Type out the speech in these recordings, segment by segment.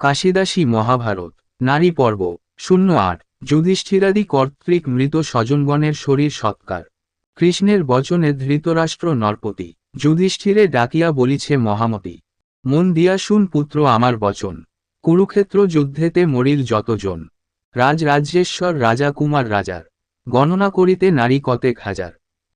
কাশিদাসী মহাভারত, নারী পর্ব, শূন্য আট, যুধিষ্ঠিরাদি কর্তৃক মৃত স্বজনগণের শরীর সৎকার। কৃষ্ণের বচনে ধৃতরাষ্ট্র নরপতি, যুধিষ্ঠিরে ডাকিয়া বলিছে মহামতি, মন দিয়া শুন পুত্র আমার বচন, কুরুক্ষেত্র যুদ্ধেতে মরিল যতজন রাজ রাজ্যেশ্বর রাজা কুমার রাজার, গণনা করিতে নারী কতেক হাজার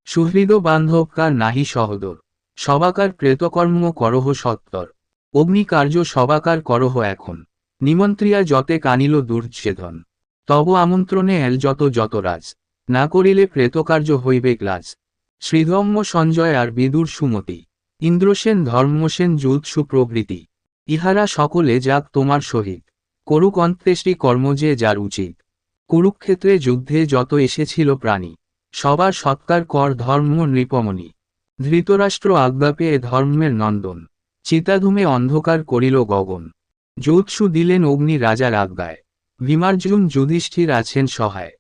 সুহৃদ বান্ধবকার নাহি সহদর সবাকার প্রেতকর্ম করহ সত্তর অগ্নিকার্য সবাকার করহ এখন। নিমন্ত্রিয়া যতে কানিল দুর্ছেধন তব আমন্ত্রণে এল যত যত রাজ। না করিলে প্রেতকার্য হইবে গ্লাজ। শ্রীধম্ম সঞ্জয় আর বিদুর সুমতি। ইন্দ্রসেন, ধর্মসেন যুৎসু প্রভৃতি। ইহারা সকলে যাক তোমার সহিত। করুক অন্ত্যেষ্টি কর্ম যে যার উচিত। কুরুক্ষেত্রে যুদ্ধে যত এসেছিল প্রাণী। সবার সৎকার কর ধর্ম নৃপমণি। ধৃতরাষ্ট্র আজ্ঞা পেয়ে ধর্মের নন্দন। চিতাধুমে অন্ধকার করিল গগন। যৌৎসু দিলেন অগ্নি রাজার আজ্ঞায়। ভীমার্জুন যুধিষ্ঠির আছেন সহায়।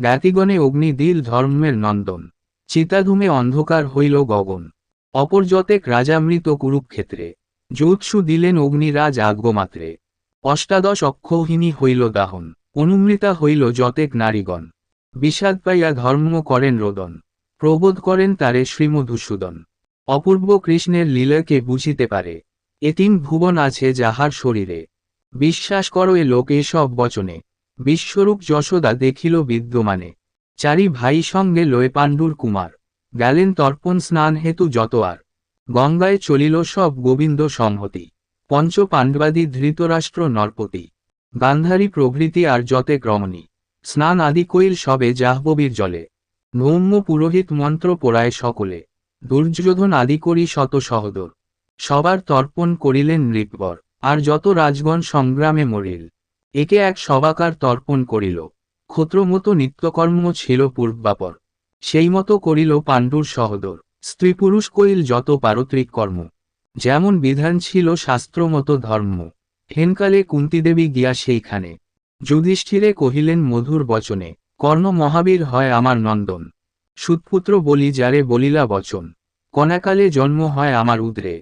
জ্ঞাতিগণে অগ্নি দিল ধর্মের নন্দন। চিতাধুমে অন্ধকার হইল গগন। অপরযতেক রাজামৃত কুরুক্ষেত্রে। যৌৎসু দিলেন অগ্নিরাজ আজ্ঞমাত্রে অষ্টাদশ অক্ষৌহিনী হইল দাহন। অনুমৃতা হইল যতেক নারীগণ। বিষাদ পাইয়া ধর্ম করেন রোদন। প্রবোধ করেন তারে শ্রীমধুসূদন। অপূর্ব কৃষ্ণের লীলাকে বুঝিতে পারে। এতিম ভুবন আছে যাহার শরীরে। বিশ্বাস করো এ লোক এসব বচনে। বিশ্বরূপ যশোদা দেখিল বিদ্যমানে। চারি ভাই সঙ্গে লয়ে পাণ্ডুর কুমার। গেলেন তর্পণ স্নান হেতু যত আর গঙ্গায় চলিল সব গোবিন্দ সংহতি। পঞ্চ পাণ্ডবাদি ধৃতরাষ্ট্র নরপতি। গান্ধারী প্রভৃতি আর যতে ক্রমণী। স্নান আদি কইল সবে জাহ্ববীর জলে। নৌম্য পুরোহিত মন্ত্র পোড়ায় সকলে। দুর্যোধন আদি করি শত সহদর। সবার তর্পণ করিলেন নৃপবর, আর যত রাজগণ সংগ্রামে মরিল, একে এক সবাকার তর্পণ করিল। ক্ষত্রমতো নিত্যকর্ম ছিল পূর্বাপর সেই মতো করিল পাণ্ডুর সহদর। স্ত্রী পুরুষ কইল যত পারত্রিক কর্ম, যেমন বিধান ছিল শাস্ত্রমতো ধর্ম, হেনকালে কুন্তিদেবী গিয়া সেইখানে। যুধিষ্ঠিরে কহিলেন মধুর বচনে, কর্ণ মহাবীর হয় আমার নন্দন। সুতপুত্র বলি যারে বলিলা বচন, কনাকালে জন্ম হয় আমার উদ্রে,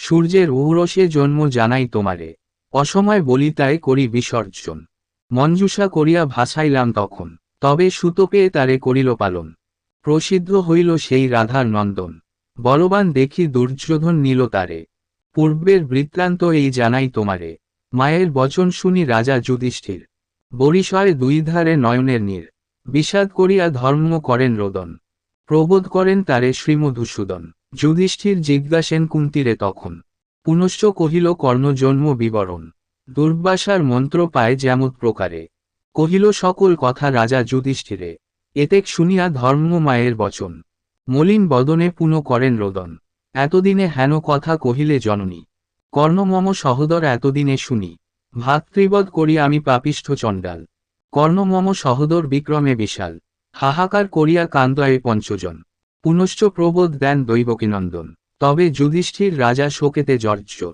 সূর্যের ঔরসে জন্ম জানাই তোমারে, অসময় বলি তাই করি বিসর্জন, মঞ্জুষা করিয়া ভাসাইলাম তখন, তবে সুতো পেয়ে তারে করিল পালন, প্রসিদ্ধ হইল সেই রাধার নন্দন, বলবান দেখি দুর্যোধন নিল তারে, পূর্বের বৃত্তান্ত এই জানাই তোমারে, মায়ের বচন শুনি রাজা যুধিষ্ঠির বরিশয় দুই ধারে নয়নের নীর বিষাদ করিয়া ধর্ম করেন রোদন। প্রবোধ করেন তারে শ্রীমধুসূদন। যুধিষ্ঠির জিজ্ঞাসেন কুন্তিরে তখন, পুনশ্চ কহিল কর্ণজন্ম বিবরণ। দুর্বাসার মন্ত্র পায় যেমত প্রকারে। কহিল, সকল কথা রাজা যুধিষ্ঠিরে। এতেক শুনিয়া ধর্ম মায়ের বচন। মলিন বদনে পুন করেন রোদন। এতদিনে হেন কথা কহিলে জননী। কর্ণমম সহদর এতদিনে শুনি। ভাতৃবধ করি আমি পাপিষ্ঠ চণ্ডাল। কর্ণমম সহদর বিক্রমে বিশাল। হাহাকার করিয়া কান্দয়ে পঞ্চজন। পুনশ্চ প্রবোধ দেন দৈবকীনন্দন। তবে যুধিষ্ঠির রাজা শোকেতে জর্জর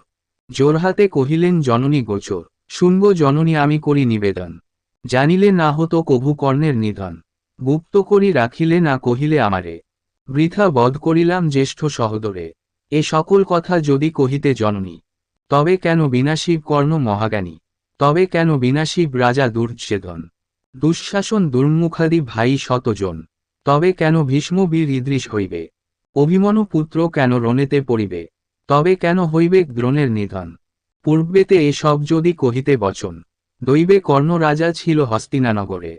জোরহাতে কহিলেন, জননী গোচর। শুনব জননী, আমি করি নিবেদন। জানিলে না হতো কভু কর্ণের নিধন। গুপ্ত করি রাখিলে না কহিলে আমারে। বৃথা বধ করিলাম জ্যেষ্ঠ সহদরে। এ সকল কথা যদি কহিতে জননী, তবে কেন বিনাশী কর্ণ মহাজ্ঞানী? তবে কেন বিনাশী রাজা দুর্ছেদন দুঃশাসন দুর্মুখাদি ভাই শতজন। তবে কেন ভীষ্মবীর ইদৃশ হইবে? অভিমনু পুত্র কেন রণেতে পড়িবে? তবে কেন হইবে দ্রোণের নিধন? পূর্বেতে এসব যদি কহিতে বচন, দৈবে কর্ণ রাজা ছিল হস্তিনানগরে।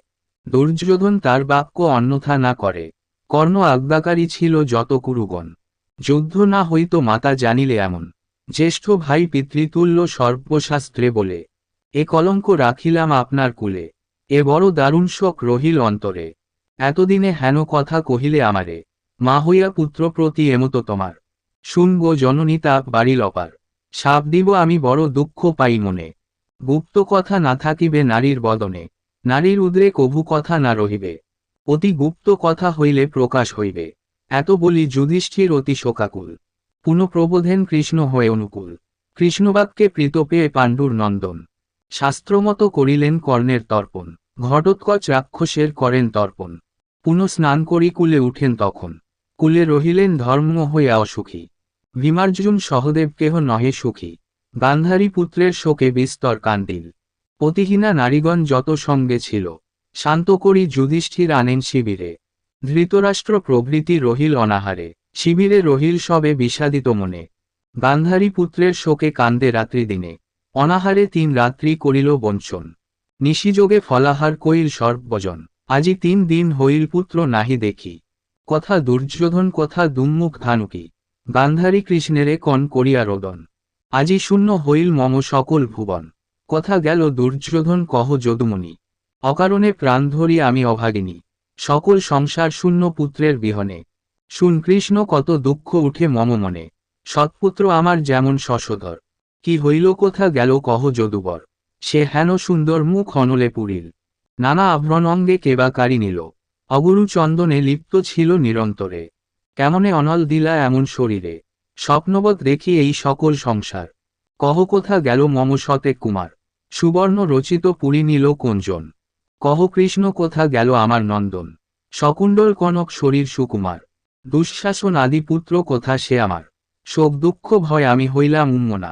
দুর্যোধন তার বাক্য অন্যথা না করে, কর্ণ আজ্ঞাকারী ছিল যত কুরুগণ। যুদ্ধ না হইত মাতা জানিলে এমন, জ্যেষ্ঠ ভাই পিতৃতুল্য সর্বশাস্ত্রে বলে এ কলঙ্ক রাখিলাম আপনার কুলে। এ বড় দারুণ শোক রহিল অন্তরে। এতদিনে হেন কথা কহিলে আমারে, মা হইয়া পুত্র প্রতি এমতো তোমার। শুনব জননী তাপ বাড়িল অপার সাপ দিব আমি বড় দুঃখ পাই মনে। গুপ্ত কথা না থাকিবে নারীর বদনে। নারীর উদ্রে কভু কথা না রহিবে। অতি গুপ্ত কথা হইলে প্রকাশ হইবে। এত বলি যুধিষ্ঠির অতি শোকাকুল। পুনঃপ্রবোধেন কৃষ্ণ হয়ে অনুকূল। কৃষ্ণবাক্যে প্রীত পেয়ে পাণ্ডুর নন্দন। শাস্ত্রমত করিলেন কর্ণের তর্পণ, ঘটোৎকচ রাক্ষসের করেন তর্পণ। পুনঃ স্নান করি কুলে উঠেন তখন, কুলে রহিলেন ধর্ম হইয়া অসুখী। ভীমার্জুন সহদেব কেহ নহে সুখী, গান্ধারী পুত্রের শোকে বিস্তর কান্দিল। পতিহীনা নারীগণ যত সঙ্গে ছিল, শান্ত করি যুধিষ্ঠির আনেন শিবিরে। ধৃতরাষ্ট্র প্রভৃতি রহিল অনাহারে, শিবিরে রহিল সবে বিষাদিত মনে। গান্ধারী পুত্রের শোকে কান্দে রাত্রি দিনে অনাহারে তিন রাত্রি করিল বঞ্চন। নিশিযোগে ফলাহার কইল সর্বজন। আজি তিন দিন হইল পুত্র নাহি দেখি। কথা দুর্যোধন, কথা দুম্মুখ ধানুকি। গান্ধারী কৃষ্ণেরে কন করিয়া রোদন। আজি শূন্য হইল মম সকল ভুবন। কথা গেল দুর্যোধন, কহ যদুমণি। অকারণে প্রাণ ধরি আমি অভাগিনী। সকল সংসার শূন্য পুত্রের বিহনে। শুন কৃষ্ণ, কত দুঃখ উঠে মম মনে। সৎপুত্র আমার যেমন শশধর কি হইল কোথা গেল কহ যদুবর। সে হেন সুন্দর মুখ অনলে পুরিল। নানা আভরণ অঙ্গে কেবা কারি নিল। অগুরু চন্দনে লিপ্ত ছিল নিরন্তরে। কেমনে অনল দিলা এমন শরীরে। স্বপ্নবৎ দেখি এই সকল সংসার। কহ কোথা গেল মম সতে কুমার। সুবর্ণ রচিত পুরী নিল কোঞ্জন কহ কৃষ্ণ কোথা গেল আমার নন্দন। শকুণ্ডল কনক শরীর সুকুমার। দুঃশাসন আদি পুত্র কোথা সে আমার। শোক দুঃখ ভয় আমি হইলাম উন্মনা।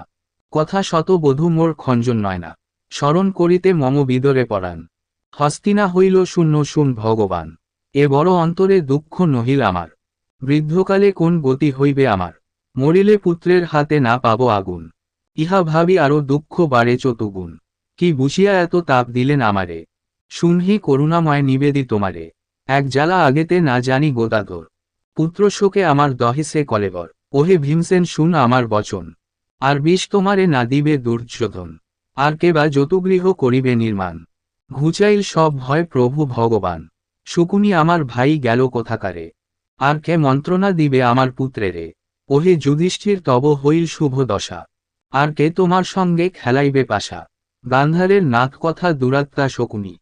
কথা শত বধূ মোর খঞ্জন নয় না। স্মরণ করিতে মম বিদরে পড়ান হস্তিনা হইল শূন্য শুন ভগবান। এ বড় অন্তরে দুঃখ নহিল আমার। বৃদ্ধকালে কোন গতি হইবে আমার? মরিলে পুত্রের হাতে না পাব আগুন। ইহা ভাবি আরও দুঃখ বাড়ে চতুগুণ। কি বুঝিয়া এত তাপ দিলেন আমারে? শুনহি করুণাময় নিবেদি তোমারে। এক জ্বালা আগেতে না জানি গোদাধর। পুত্র শোকে আমার দহেসে কলেবর। ওহে ভীমসেন, শুন আমার বচন। আর বিষ তোমারে না দিবে দুর্যোধন। আর কে বা যতুগৃহ করিবে নির্মাণ। ঘুচাইল সব ভয় প্রভু ভগবান। শুকুনি আমার ভাই গেল কোথাকারে। আর কে মন্ত্রণা দিবে আমার পুত্রেরে। ওহে যুধিষ্ঠির, তব হইল শুভ দশা। আর কে তোমার সঙ্গে খেলাইবে পাশা। গান্ধারের নাক কথা দুরাত্মা শকুনি।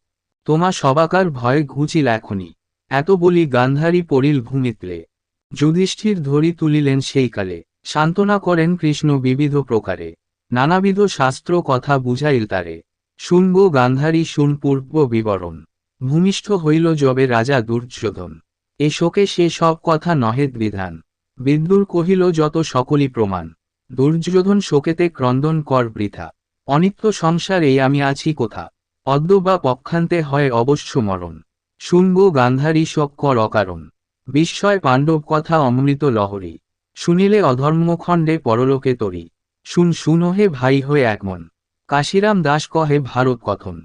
তোমা সবাকার ভয় ঘুচিল এখনি। এত বলি গান্ধারী পড়িল ভূমিত্রে। যুধিষ্ঠির ধরি তুলিলেন সেই কালে সান্ত্বনা করেন কৃষ্ণ বিবিধ প্রকারে। নানাবিধ শাস্ত্র কথা বুঝাইল তারে। শুনব গান্ধারী শুন পূর্ব বিবরণ। ভূমিষ্ঠ হইল যবে রাজা দুর্যোধন। এ শোকে সে সব কথা নহে বিধান বিদ্যুর কহিল, যত সকলই প্রমাণ। দুর্যোধন শোকেতে ক্রন্দন কর বৃথা। অনিত্য সংসারে আমি আছি কোথা? অদ্য বা পক্ষান্তে হয় অবশ্য মরণ। শুনব গান্ধারী শোক কর অকারণ। বিস্ময় পাণ্ডব কথা অমৃত লহরী। শুনিলে অধর্মখণ্ডে পরলোকে তরি। শুন, শুনো হে ভাই হয়ে একমন কাশিরাম দাস কহে ভারত কথন।